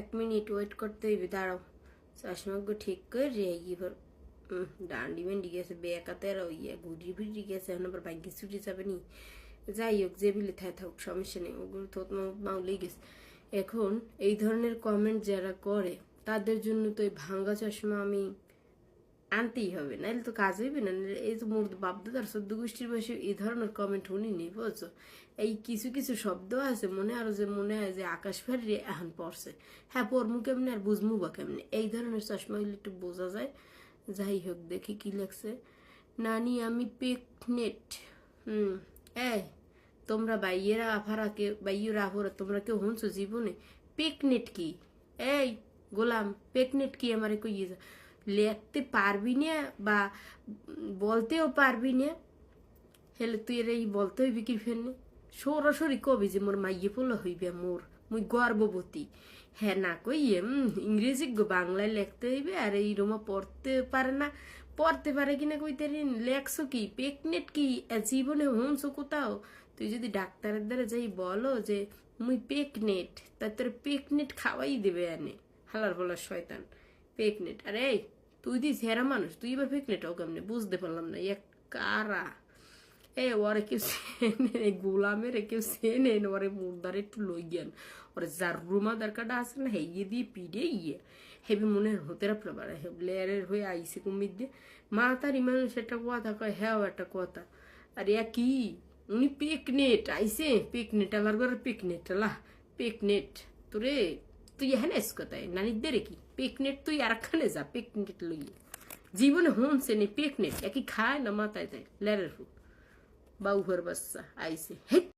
এক minute wait করতে হইবে, দাঁড়াও। চশমাগুলো ঠিক করে রে এবার ডান্ডি মেন্ডি গেছে বেকাতে আর ওই ঘুরি ফিরি গেছে, এখন আবার ভাগ্যে ছুটি যাবে নি। যাই হোক, যে বিলে থাই থাকুক, সমস্যা নেই, ওগুলো তো মাও লেগে গেছে। এখন এই ধরনের কমেন্ট যারা করে, তাদের জন্য তো এই ভাঙ্গা চশমা আমি আনতেই হবে। নাহলে তো কাজ হইবে না এই তো মোর বাপদাদার সদ্য গোষ্ঠীর বয়সে এই ধরনের কমেন্ট শুনিনি বুঝছ? এই কিছু কিছু শব্দ আছে, মনে আরও যে মনে হয় যে আকাশ ফেরি এখন পড়ছে। হ্যাঁ পড়মু কেমনে আর বুঝমু বা কেমনে? এই ধরনের চশমাগুলো একটু বোঝা যায়। যাই হোক, দেখি কি লাগছে নানি, আমি পেকনেট হুম, এই, তোমরা বাইয়েরা আফারা কে বাইয়েরা আফারা, তোমরা কেউ শুনছো জীবনে? পেকনেট কি? এই, গোলাম পেকনেট কি আমার কইয়ে যা। লিখতে পারবি না বা বলতেও পারবি না, হেলে তুই এর এই বলতে হইবি কি ফেরনে সরাসরি কবি যে মোর মাইয়ে পোলা হইবে মোর, মুই গর্ভবতী। হ্যাঁ না কই ইংরেজি বাংলায় লিখতে হইবে আর এই রোমা পড়তে পারে না। পড়তে পারে কিনা কইতে লেখছো কি? পেকনেট কি? জীবনে হুনছো কোথাও? তুই যদি ডাক্তারের দ্বারা যাই বলো যে মুই পেকনেট তা তোর পেকনেট খাওয়াই দেবে এনে। হালার বলার শয়তান পেকনেট আরে তুই দিস হেরা মানুষ, তুই এবার পেকনেট ও কেমনে? বুঝতে পারলাম না এক কারা? এ ওরে কেউ সেনে গোলামের কেউ সেনে ওরে মুর্দারে একটু লই গিয়ান। ওরে যার রুমা দরকারটা আছে না হেয়ে দিয়ে পিড়ে ইয়ে। হেবি মনে হতে রাখলে পারে লেয়ারের হয়ে আইসে কুমির দিয়ে। মা তার মানুষ একটা কথা কয় হ্যাঁ একটা কথা। আর ইয়া কি? উনি পিকনেট আইসে পিকনেট আমার ঘরে পিকনেট আলা পিকনেট তোরে তুই এস কোথায়? নানিদের কি? পেকনেট তুই আর খানে যা পেকনেট লইয়ে জীবনে হুনছে নি পেকনেট একই খায় না মাথায় যায় লেরের ফুক বাউহর বাচ্চা আইসে হে